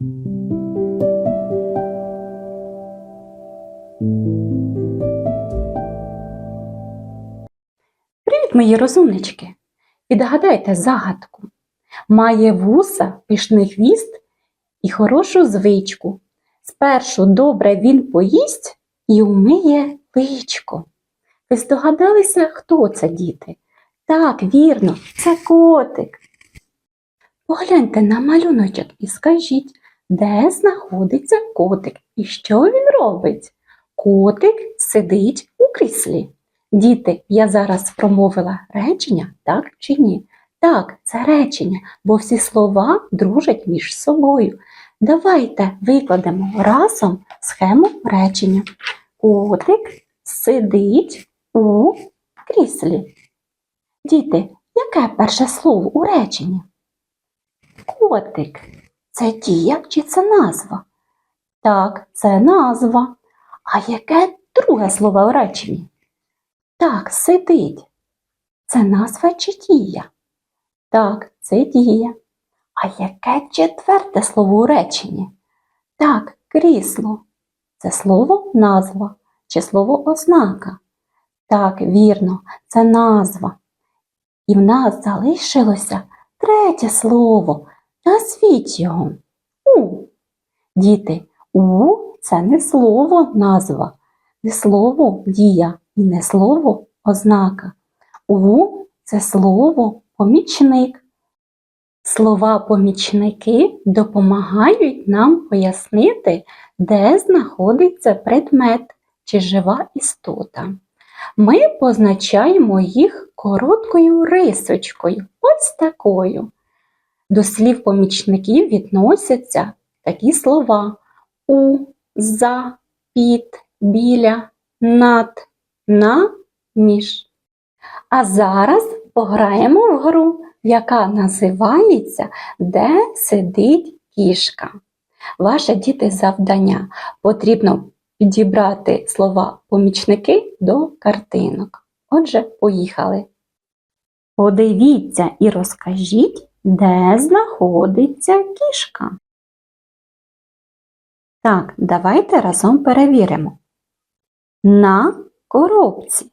Привіт, мої розумнички! Відгадайте загадку. Має вуса, пишний хвіст і хорошу звичку. Спершу добре він поїсть і умиє личко. Ви здогадалися, хто це, діти? Так, вірно, це котик. Погляньте на малюночок і скажіть, де знаходиться котик і що він робить? Котик сидить у кріслі. Діти, я зараз промовила речення, так чи ні? Так, це речення, бо всі слова дружать між собою. Давайте викладемо разом схему речення. Котик сидить у кріслі. Діти, яке перше слово у реченні? Котик. Це дія чи це назва? Так, це назва. А яке друге слово у реченні? Так, сидить. Це назва чи дія? Так, це дія. А яке четверте слово у реченні? Так, крісло. Це слово назва чи слово ознака? Так, вірно, це назва. І в нас залишилося третє слово. Назвіть його. У. Діти, у це не слово назва, не слово дія і не слово ознака. У це слово помічник. Слова помічники допомагають нам пояснити, де знаходиться предмет чи жива істота. Ми позначаємо їх короткою рисочкою, ось такою. До слів помічників відносяться такі слова у, за, під, біля, над, на, між. А зараз пограємо в гру, яка називається Де сидить кішка. Ваше діти завдання потрібно підібрати слова помічники до картинок. Отже, поїхали. Подивіться і розкажіть, де знаходиться кішка. Так, давайте разом перевіримо. На коробці.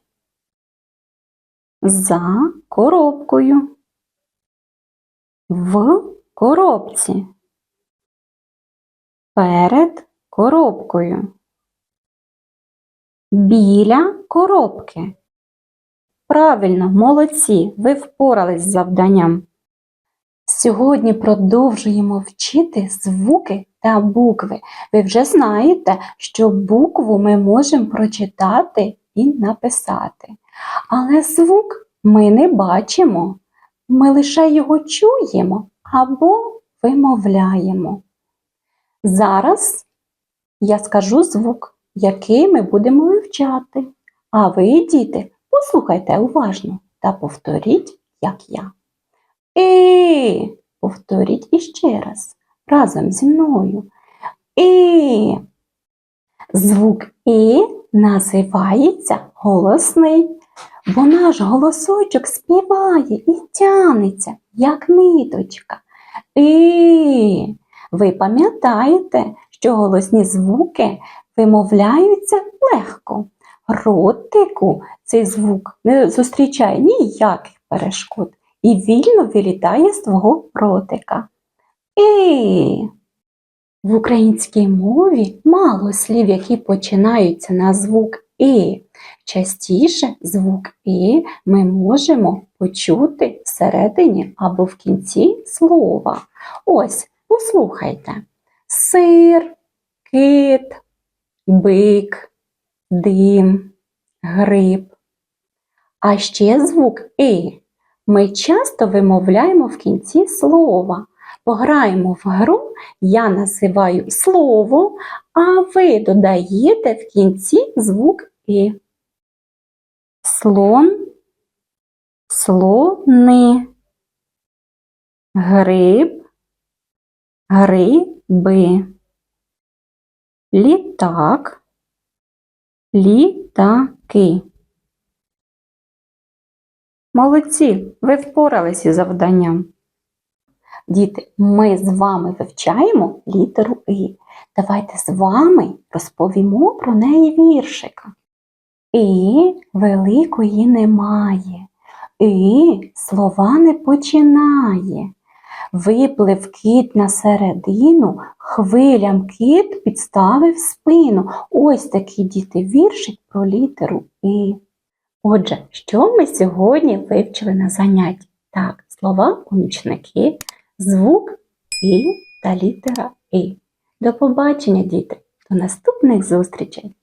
За коробкою. В коробці. Перед коробкою. Біля коробки. Правильно, молодці, ви впорались з завданням. Сьогодні продовжуємо вчити звуки та букви. Ви вже знаєте, що букву ми можемо прочитати і написати. Але звук ми не бачимо, ми лише його чуємо або вимовляємо. Зараз я скажу звук, який ми будемо вивчати. А ви, діти, послухайте уважно та повторіть, як я. І, повторіть іще раз, разом зі мною. І. Звук І називається голосний, бо наш голосочок співає і тянеться, як ниточка. І. Ви пам'ятаєте, що голосні звуки вимовляються легко. Ротику цей звук не зустрічає ніяких перешкод і вільно вилітає з твого ротика. І в українській мові мало слів, які починаються на звук І. Частіше звук І ми можемо почути всередині або в кінці слова. Ось, послухайте: сир, кит, бик, дим, гриб. А ще звук І ми часто вимовляємо в кінці слова. Пограємо в гру, я називаю слово, а ви додаєте в кінці звук І. Слон, слони, гриб, гриби, літак, літаки. Молодці, ви впоралися із завданням. Діти, ми з вами вивчаємо літеру І. Давайте з вами розповімо про неї віршика. І великої немає, і слова не починає. Виплив кіт на середину, хвилям кіт підставив спину. Ось такий діти віршик про літеру І. Отже, що ми сьогодні вивчили на занятті? Так, слова помічники, звук І та літера І. До побачення, діти! До наступних зустрічей!